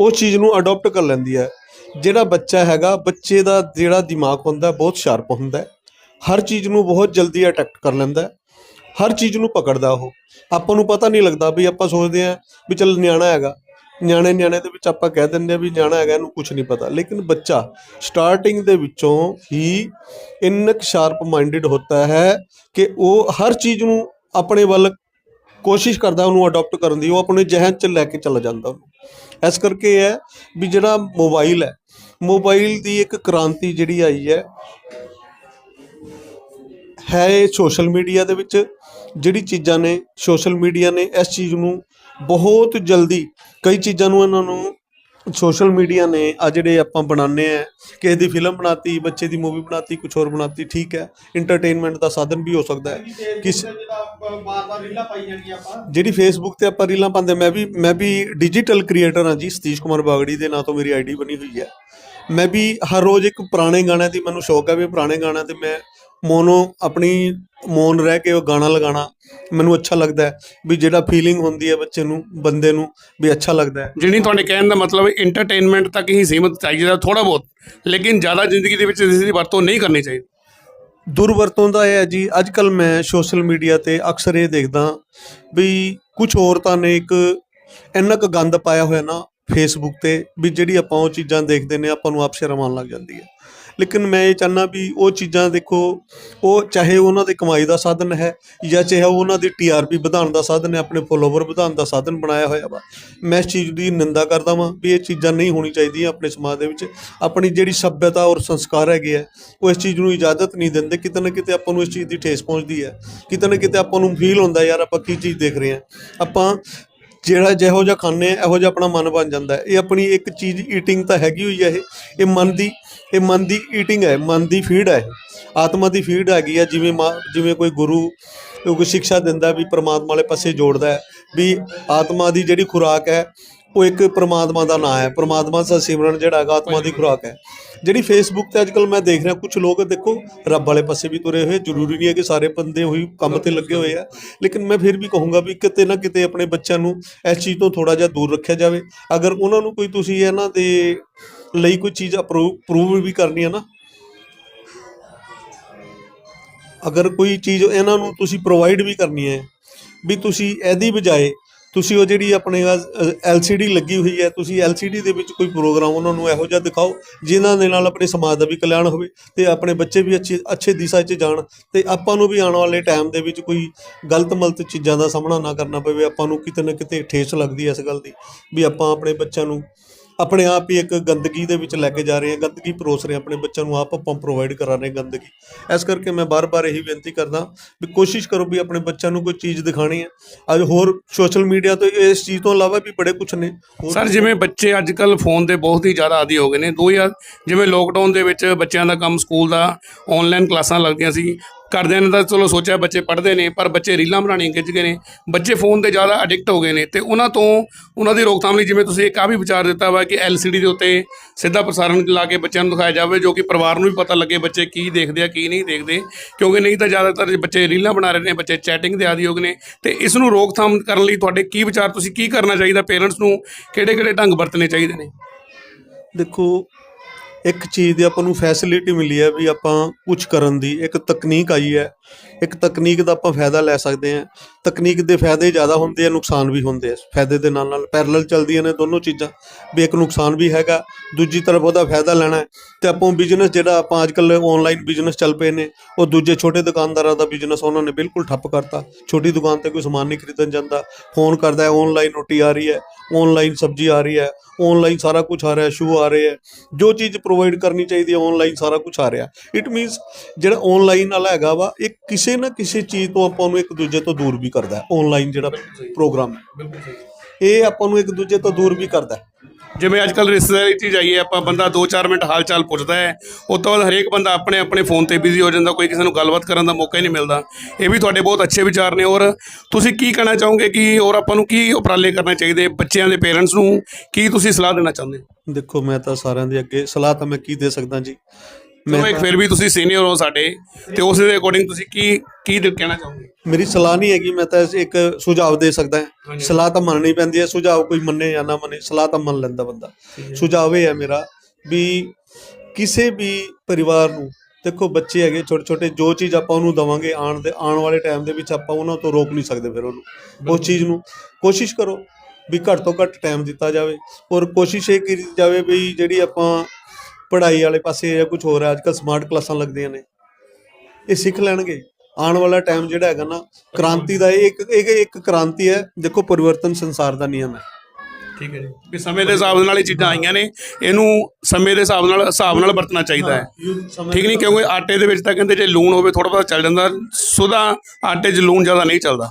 ਉਹ ਚੀਜ਼ ਨੂੰ ਅਡਾਪਟ ਕਰ ਲੈਂਦੀ ਹੈ। ਜਿਹੜਾ ਬੱਚਾ ਹੈਗਾ, ਬੱਚੇ ਦਾ ਜਿਹੜਾ ਦਿਮਾਗ ਹੁੰਦਾ ਬਹੁਤ ਸ਼ਾਰਪ ਹੁੰਦਾ ਹਰ ਚੀਜ਼ ਨੂੰ ਬਹੁਤ ਜਲਦੀ ਅਟੈਕਟ ਕਰ ਲੈਂਦਾ ਹਰ ਚੀਜ਼ ਨੂੰ ਪਕੜਦਾ ਉਹ। ਆਪਾਂ ਨੂੰ ਪਤਾ ਨਹੀਂ ਲੱਗਦਾ ਵੀ ਆਪਾਂ ਸੋਚਦੇ ਆ ਵੀ ਚੱਲ ਨਿਆਣਾ ਹੈਗਾ। ਨਿਆਣੇ ਨਿਆਣੇ ਦੇ ਵਿੱਚ ਆਪਾਂ ਕਹਿ ਦਿੰਦੇ ਆ ਵੀ ਨਿਆਣਾ ਹੈਗਾ, ਇਹਨੂੰ ਕੁਝ ਨਹੀਂ ਪਤਾ। ਲੇਕਿਨ ਬੱਚਾ ਸਟਾਰਟਿੰਗ ਦੇ ਵਿੱਚੋਂ ਹੀ ਇੰਨਾ ਸ਼ਾਰਪ ਮਾਈਂਡਡ ਹੁੰਦਾ ਹੈ ਕਿ ਉਹ ਹਰ ਚੀਜ਼ ਨੂੰ ਆਪਣੇ ਵੱਲ ਕੋਸ਼ਿਸ਼ ਕਰਦਾ, ਉਹਨੂੰ ਅਡਾਪਟ ਕਰਨ ਦੀ। ਉਹ ਆਪਣੇ ਜ਼ਿਹਨ 'ਚ ਲੈ ਕੇ ਚਲਾ ਜਾਂਦਾ। ਉਹਨੂੰ ਇਸ ਕਰਕੇ ਇਹ ਹੈ ਵੀ ਜਿਹੜਾ ਮੋਬਾਈਲ ਹੈ, ਮੋਬਾਈਲ ਦੀ ਇੱਕ ਕ੍ਰਾਂਤੀ ਜਿਹੜੀ ਆਈ ਹੈ ਹੈ ਇਹ ਸੋਸ਼ਲ ਮੀਡੀਆ ਦੇ ਵਿੱਚ। ਜਿਹੜੀ ਚੀਜ਼ਾਂ ਨੇ ਸੋਸ਼ਲ ਮੀਡੀਆ ਨੇ ਇਸ ਚੀਜ਼ ਨੂੰ ਬਹੁਤ ਜਲਦੀ, ਕਈ ਚੀਜ਼ਾਂ ਨੂੰ ਇਹਨਾਂ ਨੂੰ ਸੋਸ਼ਲ ਮੀਡੀਆ ਨੇ ਆ ਜਿਹੜੇ ਆਪਾਂ ਬਣਾਉਂਦੇ ਆ ਕਿਸੇ ਦੀ ਫਿਲਮ ਬਣਾਤੀ, ਬੱਚੇ ਦੀ ਮੂਵੀ ਬਣਾਤੀ ਕੁਝ ਹੋਰ ਬਣਾਤੀ, ਠੀਕ ਹੈ। ਇੰਟਰਟੇਨਮੈਂਟ ਦਾ ਸਾਧਨ ਵੀ ਹੋ ਸਕਦਾ ਹੈ। ਕਿਸ ਬਾਰ-ਬਾਰ ਰੀਲਾਂ ਪਾਈ ਜਾਣੀਆਂ ਆਪਾਂ। ਜਿਹੜੀ ਫੇਸਬੁੱਕ ਤੇ ਆਪਾਂ ਰੀਲਾਂ ਪਾਉਂਦੇ ਮੈਂ ਵੀ ਮੈਂ ਵੀ ਡਿਜੀਟਲ ਕ੍ਰੀਏਟਰ ਹਾਂ ਜੀ ਸਤੀਸ਼ ਕੁਮਾਰ ਬਾਗੜੀ ਦੇ ਨਾਂ ਤੋਂ ਮੇਰੀ ਆਈਡੀ ਬਣੀ ਹੋਈ ਹੈ। ਮੈਂ ਵੀ ਹਰ ਰੋਜ਼ ਇੱਕ ਪੁਰਾਣੇ ਗਾਣਿਆਂ ਦੀ ਮੈਨੂੰ ਸ਼ੌਕ ਹੈ ਵੀ ਪੁਰਾਣੇ ਗਾਣਿਆਂ ਤੇ ਮੈਂ ਮੋਨੋ ਆਪਣੀ ਮੌਨ ਰਹਿ ਕੇ ਉਹ ਗਾਣਾ ਲਗਾਉਣਾ ਮੈਨੂੰ ਅੱਛਾ ਲੱਗਦਾ ਹੈ ਵੀ ਜਿਹੜਾ ਫੀਲਿੰਗ ਹੁੰਦੀ ਹੈ ਬੱਚੇ ਨੂੰ ਬੰਦੇ ਨੂੰ ਵੀ ਅੱਛਾ ਲੱਗਦਾ ਹੈ। ਜਿਹੜੀ ਤੁਹਾਡੇ ਕਹਿਣ ਦਾ ਮਤਲਬ ਇੰਟਰਟੇਨਮੈਂਟ ਤੱਕ ਹੀ ਸੀਮਿਤ ਚਾਹੀਦਾ ਥੋੜਾ ਬਹੁਤ। ਲੇਕਿਨ ਜ਼ਿਆਦਾ ਜ਼ਿੰਦਗੀ ਦੇ ਵਿੱਚ ਇਸ ਦੀ ਵਰਤੋਂ ਨਹੀਂ ਕਰਨੀ ਚਾਹੀਦੀ। ਦੁਰਵਰਤੋਂ ਦਾ ਇਹ ਹੈ ਜੀ ਅੱਜ ਕੱਲ ਮੈਂ ਸੋਸ਼ਲ ਮੀਡੀਆ ਤੇ ਅਕਸਰ ਇਹ ਦੇਖਦਾ ਵੀ ਕੁਝ ਔਰਤਾਂ ਨੇ ਇੱਕ ਇੰਨਾ ਕੁ ਗੰਦ ਪਾਇਆ ਹੋਇਆ ਨਾ ਫੇਸਬੁੱਕ ਤੇ ਵੀ ਜਿਹੜੀ ਆਪਾਂ ਉਹ ਚੀਜ਼ਾਂ ਦੇਖਦੇ ਨੇ, ਆਪਾਂ ਨੂੰ ਆਪ ਸ਼ਰਮ ਆਉਣ ਲੱਗ ਜਾਂਦੀ ਹੈ। ਲੇਕਿਨ ਮੈਂ ਇਹ ਚਾਹੁੰਦਾ ਵੀ ਉਹ ਚੀਜ਼ਾਂ ਦੇਖੋ, ਉਹ ਚਾਹੇ ਉਹਨਾਂ ਦੇ ਕਮਾਈ ਦਾ ਸਾਧਨ ਹੈ ਜਾਂ ਚਾਹੇ ਉਹ ਉਹਨਾਂ ਦੀ ਟੀਆਰਪੀ ਵਧਾਉਣ ਦਾ ਸਾਧਨ ਹੈ, ਆਪਣੇ ਫੋਲੋਵਰ ਵਧਾਉਣ ਦਾ ਸਾਧਨ ਬਣਾਇਆ ਹੋਇਆ ਵਾ। ਮੈਂ ਇਸ ਚੀਜ਼ ਦੀ ਨਿੰਦਾ ਕਰਦਾ ਵਾਂ ਵੀ ਇਹ ਚੀਜ਼ਾਂ ਨਹੀਂ ਹੋਣੀ ਚਾਹੀਦੀਆਂ ਆਪਣੇ ਸਮਾਜ ਦੇ ਵਿੱਚ। ਆਪਣੀ ਜਿਹੜੀ ਸੱਭਿਅਤਾ ਔਰ ਸੰਸਕਾਰ ਹੈਗੇ ਆ, ਉਹ ਇਸ ਚੀਜ਼ ਨੂੰ ਇਜਾਜ਼ਤ ਨਹੀਂ ਦਿੰਦੇ। ਕਿਤੇ ਨਾ ਕਿਤੇ ਆਪਾਂ ਨੂੰ ਇਸ ਚੀਜ਼ ਦੀ ਠੇਸ ਪਹੁੰਚਦੀ ਹੈ। ਕਿਤੇ ਨਾ ਕਿਤੇ ਆਪਾਂ ਨੂੰ ਫੀਲ ਹੁੰਦਾ, ਯਾਰ ਆਪਾਂ ਕੀ ਚੀਜ਼ ਦੇਖ ਰਹੇ ਹਾਂ? ਆਪਾਂ ਜਿਹੜਾ ਜਿਹੋ ਜਿਹਾ ਖਾਂਦੇ ਆ, ਇਹੋ ਜਿਹਾ ਆਪਣਾ ਮਨ ਬਣ ਜਾਂਦਾ ਹੈ। ਇਹ ਆਪਣੀ ਇੱਕ ਚੀਜ਼ ਈਟਿੰਗ ਤਾਂ ਹੈਗੀ ਹੋਈ ਹੈ ਇਹ। ਇਹ ਮਨ ਦੀ, ਇਹ ਮਨ ਦੀ ਈਟਿੰਗ ਹੈ, ਮਨ ਦੀ ਫੀਡ ਹੈ ਆਤਮਾ ਦੀ ਫੀਡ ਹੈਗੀ ਆ, ਜਿਵੇਂ ਮਾ- ਜਿਵੇਂ ਕੋਈ ਗੁਰੂ ਕੋਈ ਸਿੱਖਿਆ ਦਿੰਦਾ ਵੀ ਪ੍ਰਮਾਤਮਾ ਵਾਲੇ ਪਾਸੇ ਜੋੜਦਾ ਹੈ, ਵੀ ਆਤਮਾ ਦੀ ਜਿਹੜੀ ਖੁਰਾਕ ਹੈ ਉਹ ਇੱਕ ਪ੍ਰਮਾਤਮਾ ਦਾ ਨਾਮ ਹੈ। ਪ੍ਰਮਾਤਮਾ ਦਾ ਸਿਮਰਨ ਜਿਹੜਾ ਹੈਗਾ ਆਤਮਾ ਦੀ ਖੁਰਾਕ ਹੈ। ਜਿਹੜੀ ਫੇਸਬੁੱਕ ਤੇ ਅੱਜਕੱਲ ਮੈਂ ਦੇਖ ਰਿਹਾ ਕੁਝ ਲੋਕ ਦੇਖੋ, ਰੱਬ ਵਾਲੇ ਪਾਸੇ ਵੀ ਤੁਰੇ ਹੋਏ, ਜ਼ਰੂਰੀ ਨਹੀਂ ਹੈ ਕਿ ਸਾਰੇ ਬੰਦੇ ਉਹੀ ਕੰਮ ਤੇ ਲੱਗੇ ਹੋਏ ਆ। ਲੇਕਿਨ ਮੈਂ ਫਿਰ ਵੀ ਕਹੂੰਗਾ ਵੀ ਕਿਤੇ ਨਾ ਕਿਤੇ ਆਪਣੇ ਬੱਚਿਆਂ ਨੂੰ ਇਸ ਚੀਜ਼ ਤੋਂ ਥੋੜਾ ਜਿਹਾ ਦੂਰ ਰੱਖਿਆ ਜਾਵੇ। ਅਗਰ ਉਹਨਾਂ ਨੂੰ ਕੋਈ ਤੁਸੀਂ ਇਹਨਾਂ ਦੇ ਲਈ ਕੋਈ ਚੀਜ਼ ਅਪਰੂਵ ਪ੍ਰੂਵ ਵੀ ਕਰਨੀ ਹੈ ਨਾ, ਅਗਰ ਕੋਈ ਚੀਜ਼ ਇਹਨਾਂ ਨੂੰ ਤੁਸੀਂ ਪ੍ਰੋਵਾਈਡ ਵੀ ਕਰਨੀ ਹੈ, ਵੀ ਤੁਸੀਂ ਇਹਦੀ ਬਜਾਏ ਤੁਸੀਂ ਉਹ ਜਿਹੜੀ ਆਪਣੇ LCD ਲੱਗੀ ਹੋਈ ਹੈ, ਤੁਸੀਂ LCD ਦੇ ਵਿੱਚ ਕੋਈ ਪ੍ਰੋਗਰਾਮ ਉਹਨਾਂ ਨੂੰ ਇਹੋ ਜਿਹਾ ਦਿਖਾਓ, ਜਿਨ੍ਹਾਂ ਦੇ ਨਾਲ ਆਪਣੇ ਸਮਾਜ ਦਾ ਵੀ ਕਲਿਆਣ ਹੋਵੇ ਤੇ ਆਪਣੇ ਬੱਚੇ ਵੀ ਅੱਛੇ ਅੱਛੇ ਦਿਸ਼ਾ 'ਚ ਜਾਣ ਤੇ ਆਪਾਂ ਨੂੰ ਵੀ ਆਉਣ ਵਾਲੇ ਟਾਈਮ ਦੇ ਵਿੱਚ ਕੋਈ ਗਲਤ ਮਲਤ ਚੀਜ਼ਾਂ ਦਾ ਸਾਹਮਣਾ ਨਾ ਕਰਨਾ ਪਵੇ, ਆਪਾਂ ਨੂੰ ਕਿਤੇ ਨਾ ਕਿਤੇ ਠੇਸ ਲੱਗਦੀ ਹੈ ਇਸ ਗੱਲ ਦੀ, ਵੀ ਆਪਾਂ ਆਪਣੇ ਬੱਚਿਆਂ ਨੂੰ ਆਪਣੇ ਆਪ ਹੀ ਇੱਕ ਗੰਦਗੀ ਦੇ ਵਿੱਚ ਲੈ ਕੇ ਜਾ ਰਹੇ ਹਾਂ ਗੰਦਗੀ ਪਰੋਸ ਰਹੇ ਆਪਣੇ ਬੱਚਿਆਂ ਨੂੰ ਆਪ ਆਪਾਂ ਪ੍ਰੋਵਾਈਡ ਕਰਾ ਰਹੇ ਗੰਦਗੀ। ਇਸ ਕਰਕੇ ਮੈਂ ਬਾਰ-ਬਾਰ ਇਹੀ ਬੇਨਤੀ ਕਰਦਾ ਵੀ ਕੋਸ਼ਿਸ਼ ਕਰੋ ਵੀ ਆਪਣੇ ਬੱਚਿਆਂ ਨੂੰ ਕੋਈ ਚੀਜ਼ ਦਿਖਾਣੀ ਹੈ। ਅੱਜ ਹੋਰ ਸੋਸ਼ਲ ਮੀਡੀਆ ਤੋਂ ਇਸ ਚੀਜ਼ ਤੋਂ ਇਲਾਵਾ ਵੀ ਬੜੇ ਕੁਝ ਨੇ। ਸਰ ਜਿਵੇਂ ਬੱਚੇ ਅੱਜ ਕੱਲ ਫੋਨ ਦੇ ਬਹੁਤ ਹੀ ਜ਼ਿਆਦਾ ਆਦੀ ਹੋ ਗਏ ਨੇ। 2000 ਜਿਵੇਂ ਲੋਕਡਾਊਨ ਦੇ ਵਿੱਚ ਬੱਚਿਆਂ ਦਾ ਕੰਮ ਸਕੂਲ ਦਾ ਆਨਲਾਈਨ ਕਲਾਸਾਂ ਲੱਗਦੀਆਂ ਸੀ ਘਰਦਿਆਂ ਨੇ ਤਾਂ ਚਲੋ ਸੋਚਿਆ ਬੱਚੇ ਪੜ੍ਹਦੇ ਨੇ, ਪਰ ਬੱਚੇ ਰੀਲਾਂ ਬਣਾਉਣੀਆਂ ਖਿੱਚ ਗਏ ਨੇ, ਬੱਚੇ ਫੋਨ ਤੇ ਜ਼ਿਆਦਾ ਅਡਿਕਟ ਹੋ ਗਏ ਨੇ ਤੇ ਉਹਨਾਂ ਤੋਂ ਉਹਨਾਂ ਦੀ ਰੋਕਥਾਮ ਲਈ ਜਿਵੇਂ ਤੁਸੀਂ ਇੱਕ ਆ ਵੀ ਵਿਚਾਰ ਦਿੱਤਾ ਵਾ ਕਿ LCD ਦੇ ਉੱਤੇ ਸਿੱਧਾ ਪ੍ਰਸਾਰਣ ਲਾ ਕੇ ਬੱਚਿਆਂ ਨੂੰ ਦਿਖਾਇਆ ਜਾਵੇ, ਜੋ ਕਿ ਪਰਿਵਾਰ ਨੂੰ ਵੀ ਪਤਾ ਲੱਗੇ ਬੱਚੇ ਕੀ ਦੇਖਦੇ ਆ, ਕੀ ਨਹੀਂ ਦੇਖਦੇ, ਕਿਉਂਕਿ ਨਹੀਂ ਤਾਂ ਜ਼ਿਆਦਾਤਰ ਬੱਚੇ ਰੀਲਾਂ ਬਣਾ ਰਹੇ ਨੇ, ਬੱਚੇ ਚੈਟਿੰਗ ਦੇ ਆਦੀ ਹੋ ਗਏ ਨੇ, ਤੇ ਇਸ ਨੂੰ ਰੋਕਥਾਮ ਕਰਨ ਲਈ ਤੁਹਾਡੇ ਕੀ ਵਿਚਾਰ ਤੁਸੀਂ ਕੀ ਕਰਨਾ ਚਾਹੀਦਾ ਪੇਰੈਂਟਸ ਨੂੰ ਕਿਹੜੇ ਕਿਹੜੇ ਢੰਗ ਵਰਤਣੇ ਚਾਹੀਦੇ ਨੇ? ਦੇਖੋ ਇੱਕ ਚੀਜ਼ ਦੀ ਆਪਾਂ ਨੂੰ ਫੈਸਿਲਿਟੀ ਮਿਲੀ ਹੈ ਵੀ ਆਪਾਂ ਕੁਝ ਕਰਨ ਦੀ, ਇੱਕ ਤਕਨੀਕ ਆਈ ਹੈ, ਇੱਕ ਤਕਨੀਕ ਦਾ ਆਪਾਂ ਫਾਇਦਾ ਲੈ ਸਕਦੇ ਹਾਂ। ਤਕਨੀਕ ਦੇ ਫਾਇਦੇ ਜ਼ਿਆਦਾ ਹੁੰਦੇ ਆ, ਨੁਕਸਾਨ ਵੀ ਹੁੰਦੇ ਆ। ਫਾਇਦੇ ਦੇ ਨਾਲ ਨਾਲ ਪੈਰਲਲ ਚੱਲਦੀਆਂ ਨੇ ਦੋਨੋਂ ਚੀਜ਼ਾਂ। ਵੀ ਇੱਕ ਨੁਕਸਾਨ ਵੀ ਹੈਗਾ, ਦੂਜੀ ਤਰਫ ਉਹਦਾ ਫਾਇਦਾ ਲੈਣਾ ਹੈ। ਤੇ ਆਪਾਂ ਬਿਜ਼ਨਸ ਜਿਹੜਾ ਆਪਾਂ ਅੱਜਕੱਲ ਆਨਲਾਈਨ ਬਿਜ਼ਨਸ ਚੱਲ ਪਏ ਨੇ, ਉਹ ਦੂਜੇ ਛੋਟੇ ਦੁਕਾਨਦਾਰਾਂ ਦਾ ਬਿਜ਼ਨਸ ਉਹਨਾਂ ਨੇ ਬਿਲਕੁਲ ਠੱਪ ਕਰਤਾ। ਛੋਟੀ ਦੁਕਾਨ ਤੇ ਕੋਈ ਸਮਾਨ ਨਹੀਂ ਖਰੀਦਣ ਜਾਂਦਾ। ਫੋਨ ਕਰਦਾ ਹੈ ਆਨਲਾਈਨ ਰੋਟੀ ਆ ਰਹੀ ਹੈ ਆਨਲਾਈਨ ਸਬਜ਼ੀ ਆ ਰਹੀ ਹੈ ਆਨਲਾਈਨ ਸਾਰਾ ਕੁਝ ਆ ਰਿਹਾ ਸ਼ੂ ਆ ਰਹੇ ਹੈ। ਜੋ ਚੀਜ਼ ਪ੍ਰੋਵਾਈਡ ਕਰਨੀ ਚਾਹੀਦੀ ਹੈ ਆਨਲਾਈਨ ਸਾਰਾ ਕੁਝ ਆ ਰਿਹਾ। ਇਟ ਮੀਨਸ ਜਿਹੜਾ ਆਨਲਾਈਨ ਵਾਲਾ ਹੈਗਾ ਵਾ, ਇਹ ਕਿਸੇ ਨਾ ਕਿਸੇ ਚੀਜ਼ ਤੋਂ ਆਪਾਂ ਨੂੰ ਇੱਕ ਦੂਜੇ ਤੋਂ ਦੂਰ ਵੀ ਕਰਦਾ ਹੈ ਆਨਲਾਈਨ ਜਿਹੜਾ ਪ੍ਰੋਗਰਾਮ ਹੈ। ਇਹ ਆਪਾਂ ਨੂੰ ਇੱਕ ਦੂਜੇ ਤੋਂ ਦੂਰ ਵੀ ਕਰਦਾ ਹੈ। ਜਿਵੇਂ ਅੱਜ ਕੱਲ ਰਿਸ਼ਤੇਦਾਰੀ 'ਚ ਜਾਈਏ ਆਪਾਂ ਬੰਦਾ 2-4 ਮਿੰਟ ਹਾਲ ਚਾਲ ਪੁੱਛਦਾ ਹੈ ਉਸ ਤੋਂ ਬਾਅਦ ਹਰੇਕ ਬੰਦਾ ਆਪਣੇ ਆਪਣੇ ਫੋਨ ਤੇ ਬਿਜ਼ੀ ਹੋ ਜਾਂਦਾ ਕੋਈ ਕਿਸੇ ਨੂੰ ਗੱਲਬਾਤ ਕਰਨ ਦਾ ਮੌਕਾ ਹੀ ਨਹੀਂ ਮਿਲਦਾ। ਇਹ ਵੀ ਤੁਹਾਡੇ ਬਹੁਤ ਅੱਛੇ ਵਿਚਾਰ ਨੇ ਔਰ ਤੁਸੀਂ ਕੀ ਕਹਿਣਾ ਚਾਹੋਗੇ ਕਿ ਔਰ ਆਪਾਂ ਨੂੰ ਕੀ ਉਪਰਾਲੇ ਕਰਨੇ ਚਾਹੀਦੇ ਬੱਚਿਆਂ ਦੇ ਪੇਰੈਂਟਸ ਨੂੰ? ਕੀ ਤੁਸੀਂ ਸਲਾਹ ਦੇਣਾ ਚਾਹੁੰਦੇ ਹੋ? ਦੇਖੋ ਮੈਂ ਤਾਂ ਸਾਰਿਆਂ ਦੇ ਅੱਗੇ ਸਲਾਹ ਤਾਂ ਮੈਂ ਕੀ ਦੇ ਸਕਦਾ ਜੀ? ਚਲੋ ਇੱਕ ਫਿਰ ਵੀ ਤੁਸੀਂ ਸੀਨੀਅਰ ਹੋ ਸਾਡੇ ਤੇ ਉਸ ਦੇ ਅਕੋਰਡਿੰਗ ਤੁਸੀਂ ਕੀ ਕੀ ਕਹਿਣਾ ਚਾਹੋਗੇ? ਮੇਰੀ ਸਲਾਹ ਨਹੀਂ ਹੈਗੀ ਮੈਂ ਤਾਂ ਇੱਕ ਸੁਝਾਅ ਦੇ ਸਕਦਾ ਹਾਂ। ਸਲਾਹ ਤਾਂ ਮੰਨਣੀ ਪੈਂਦੀ ਹੈ ਸੁਝਾਅ ਕੋਈ ਮੰਨੇ ਜਾਂ ਨਾ ਮੰਨੇ ਸਲਾਹ ਤਾਂ ਮੰਨ ਲੈਂਦਾ ਬੰਦਾ। ਸੁਝਾਅ ਇਹ ਹੈ ਮੇਰਾ ਵੀ ਕਿਸੇ ਵੀ ਪਰਿਵਾਰ ਨੂੰ ਦੇਖੋ ਬੱਚੇ ਹੈਗੇ ਛੋਟੇ ਛੋਟੇ ਜੋ ਚੀਜ਼ ਆਪਾਂ ਉਹਨੂੰ ਦਵਾਂਗੇ ਆਉਣ ਦੇ ਆਉਣ ਵਾਲੇ ਟਾਈਮ ਦੇ ਵਿੱਚ ਆਪਾਂ ਉਹਨਾਂ ਤੋਂ ਰੋਕ ਨਹੀਂ ਸਕਦੇ ਫਿਰ ਉਹਨੂੰ। ਉਸ ਚੀਜ਼ ਨੂੰ ਕੋਸ਼ਿਸ਼ ਕਰੋ ਵੀ ਘੱਟ ਤੋਂ ਘੱਟ ਟਾਈਮ ਦਿੱਤਾ ਜਾਵੇ। ਔਰ ਕੋਸ਼ਿਸ਼ ਇਹ ਕੀਤੀ ਜਾਵੇ ਵੀ ਜਿਹੜੀ ਆਪਾਂ ਪੜ੍ਹਾਈ ਵਾਲੇ ਪਾਸੇ ਜਾਂ ਕੁਝ ਹੋਰ ਹੈ ਅੱਜਕੱਲ ਸਮਾਰਟ ਕਲਾਸਾਂ ਲੱਗਦੀਆਂ ਨੇ। ਇਹ ਸਿੱਖ ਲੈਣਗੇ। ਆਉਣ ਵਾਲਾ ਟਾਈਮ ਜਿਹੜਾ ਹੈਗਾ ਨਾ ਕ੍ਰਾਂਤੀ ਦਾ ਇਹ ਇੱਕ ਇਹ ਇੱਕ ਕ੍ਰਾਂਤੀ ਹੈ ਦੇਖੋ ਪਰਿਵਰਤਨ ਸੰਸਾਰ ਦਾ ਨਿਯਮ ਹੈ। ਠੀਕ ਹੈ ਜੀ। ਵੀ ਸਮੇਂ ਦੇ ਹਿਸਾਬ ਨਾਲ ਹੀ ਚੀਜ਼ਾਂ ਆਈਆਂ ਨੇ ਇਹਨੂੰ ਸਮੇਂ ਦੇ ਹਿਸਾਬ ਨਾਲ ਹਿਸਾਬ ਨਾਲ ਵਰਤਣਾ ਚਾਹੀਦਾ ਹੈ। ਠੀਕ ਨਹੀਂ ਕਿਉਂਕਿ ਆਟੇ ਦੇ ਵਿੱਚ ਤਾਂ ਕਹਿੰਦੇ ਜੇ ਲੂਣ ਹੋਵੇ ਥੋੜਾ ਬਹੁਤਾ ਚੱਲ ਜਾਂਦਾ ਸੁਦਾ ਆਟੇ 'ਚ ਲੂਣ ਜ਼ਿਆਦਾ ਨਹੀਂ ਚੱਲਦਾ।